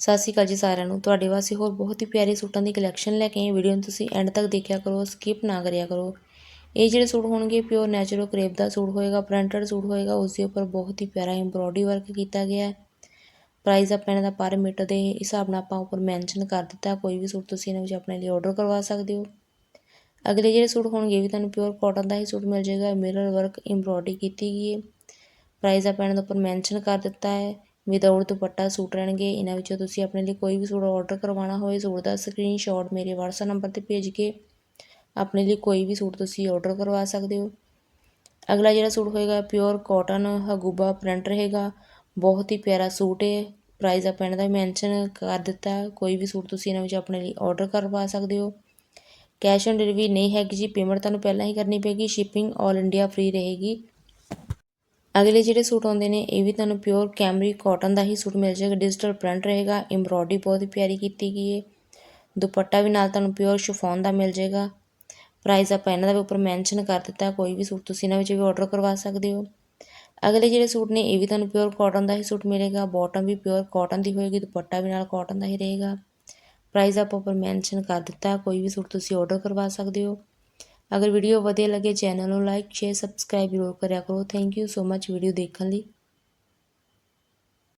ਸਤਿ ਸ਼੍ਰੀ ਅਕਾਲ ਜੀ ਸਾਰਿਆਂ ਨੂੰ। ਤੁਹਾਡੇ ਵਾਸਤੇ ਹੋਰ ਬਹੁਤ ਹੀ ਪਿਆਰੇ ਸੂਟਾਂ ਦੀ ਕਲੈਕਸ਼ਨ ਲੈ ਕੇ ਆਏ ਵੀਡੀਓ ਨੂੰ ਤੁਸੀਂ ਐਂਡ ਤੱਕ ਦੇਖਿਆ ਕਰੋ ਸਕਿਪ ਨਾ ਕਰਿਆ ਕਰੋ। ਇਹ ਜਿਹੜੇ ਸੂਟ ਹੋਣਗੇ ਪਿਓਰ ਨੈਚੁਰਲ ਕਰੇਪ ਦਾ ਸੂਟ ਹੋਏਗਾ ਪ੍ਰਿੰਟਡ ਸੂਟ ਹੋਏਗਾ, ਉਸ ਦੇ ਉੱਪਰ ਬਹੁਤ ਹੀ ਪਿਆਰਾ ਐਮਬ੍ਰੋਇਡਰੀ ਵਰਕ ਕੀਤਾ ਗਿਆ ਹੈ। ਪ੍ਰਾਈਸ ਆਪਾਂ ਇਹਨਾਂ ਦਾ ਪਰ ਮੀਟਰ ਦੇ ਹਿਸਾਬ ਨਾਲ ਆਪਾਂ ਉੱਪਰ ਮੈਂਸ਼ਨ ਕਰ ਦਿੱਤਾ। ਕੋਈ ਵੀ ਸੂਟ ਤੁਸੀਂ ਇਹਨਾਂ ਵਿੱਚ ਆਪਣੇ ਲਈ ਆਰਡਰ ਕਰਵਾ ਸਕਦੇ ਹੋ। ਅਗਲੇ ਜਿਹੜੇ ਸੂਟ ਹੋਣਗੇ ਵੀ ਤੁਹਾਨੂੰ ਪਿਓਰ ਕਾਟਨ ਦਾ ਹੀ ਸੂਟ ਮਿਲ ਜਾਏਗਾ। ਮਿਰਰ ਵਰਕ ਐਮਬ੍ਰੋਇਡਰੀ ਕੀਤੀ ਗਈ ਹੈ। ਪ੍ਰਾਈਸ ਆਪਾਂ ਇਹਨਾਂ ਦੇ ਉੱਪਰ ਮੈਂਸ਼ਨ ਕਰ ਦਿੱਤਾ ਹੈ। ਵਿਦਆਊਟ ਦੁਪੱਟਾ ਸੂਟ ਰਹਿਣਗੇ, ਇਹਨਾਂ ਵਿੱਚੋਂ ਤੁਸੀਂ ਆਪਣੇ ਲਈ ਕੋਈ ਵੀ ਸੂਟ ਆਰਡਰ ਕਰਵਾਉਣਾ ਹੋਵੇ, ਸੂਟ ਦਾ ਸਕਰੀਨਸ਼ਾਟ ਮੇਰੇ WhatsApp ਨੰਬਰ ਤੇ ਭੇਜ ਕੇ ਆਪਣੇ ਲਈ ਕੋਈ ਵੀ ਸੂਟ ਤੁਸੀਂ ਆਰਡਰ ਕਰਵਾ ਸਕਦੇ ਹੋ। ਅਗਲਾ ਜਿਹੜਾ ਸੂਟ ਹੋਏਗਾ ਪਿਓਰ ਕਾਟਨ ਹਗੂਬਾ ਪ੍ਰਿੰਟ ਰਹੇਗਾ ਬਹੁਤ ਹੀ ਪਿਆਰਾ ਸੂਟ ਹੈ ਪ੍ਰਾਈਸ ਆਪਾਂ ਇਹਨਾਂ ਦਾ ਮੈਂਸ਼ਨ ਕਰ ਦਿੱਤਾ, ਕੋਈ ਵੀ ਸੂਟ ਤੁਸੀਂ ਇਹਨਾਂ ਵਿੱਚ ਆਪਣੇ ਲਈ ਆਰਡਰ ਕਰਵਾ ਸਕਦੇ ਹੋ। ਕੈਸ਼ ਔਨ ਡਿਲੀਵਰੀ ਨਹੀਂ ਹੈਗੀ ਜੀ ਪੇਮੈਂਟ ਤੁਹਾਨੂੰ ਪਹਿਲਾਂ ਹੀ ਕਰਨੀ ਪਏਗੀ ਸ਼ਿਪਿੰਗ 올 ਇੰਡੀਆ ਫ੍ਰੀ ਰਹੇਗੀ। ਅਗਲੇ ਜਿਹੜੇ ਸੂਟ ਆਉਂਦੇ ਨੇ, ਇਹ ਵੀ ਤੁਹਾਨੂੰ ਪਿਓਰ ਕੈਮਰੀ ਕਾਟਨ ਦਾ ਹੀ ਸੂਟ ਮਿਲ ਜਾਏਗਾ ਡਿਜੀਟਲ ਪ੍ਰਿੰਟ ਰਹੇਗਾ ਐਮਬ੍ਰੋਇਡਰੀ ਬਹੁਤ ਹੀ ਪਿਆਰੀ ਕੀਤੀ ਗਈ ਹੈ ਦੁਪੱਟਾ ਵੀ ਨਾਲ ਤੁਹਾਨੂੰ ਪਿਓਰ ਸ਼ਿਫੋਨ ਦਾ ਮਿਲ ਜਾਏਗਾ। ਪ੍ਰਾਈਸ ਆਪਾਂ ਇਹਨਾਂ ਦਾ ਵੀ ਉੱਪਰ ਮੈਂਸ਼ਨ ਕਰ ਦਿੱਤਾ, ਕੋਈ ਵੀ ਸੂਟ ਤੁਸੀਂ ਇਹਨਾਂ ਵਿੱਚ ਵੀ ਆਰਡਰ ਕਰਵਾ ਸਕਦੇ ਹੋ। ਅਗਲੇ ਜਿਹੜੇ ਸੂਟ ਨੇ, ਇਹ ਵੀ ਤੁਹਾਨੂੰ ਪਿਓਰ ਕਾਟਨ ਦਾ ਹੀ ਸੂਟ ਮਿਲੇਗਾ ਬਾਟਮ ਵੀ ਪਿਓਰ ਕਾਟਨ ਦੀ ਹੋਏਗੀ, ਦੁਪੱਟਾ ਵੀ ਨਾਲ ਕਾਟਨ ਦਾ ਹੀ ਰਹੇਗਾ। ਪ੍ਰਾਈਸ ਆਪਾਂ ਉੱਪਰ ਮੈਂਸ਼ਨ ਕਰ ਦਿੱਤਾ, ਕੋਈ ਵੀ ਸੂਟ ਤੁਸੀਂ ਆਰਡਰ ਕਰਵਾ ਸਕਦੇ ਹੋ। ਅਗਰ ਵੀਡੀਓ ਵਧੀਆ ਲੱਗੇ ਚੈਨਲ ਨੂੰ ਲਾਈਕ ਸ਼ੇਅਰ ਸਬਸਕ੍ਰਾਈਬ ਜ਼ਰੂਰ ਕਰਿਆ ਕਰੋ। Thank you so much video ਦੇਖਣ ਲਈ।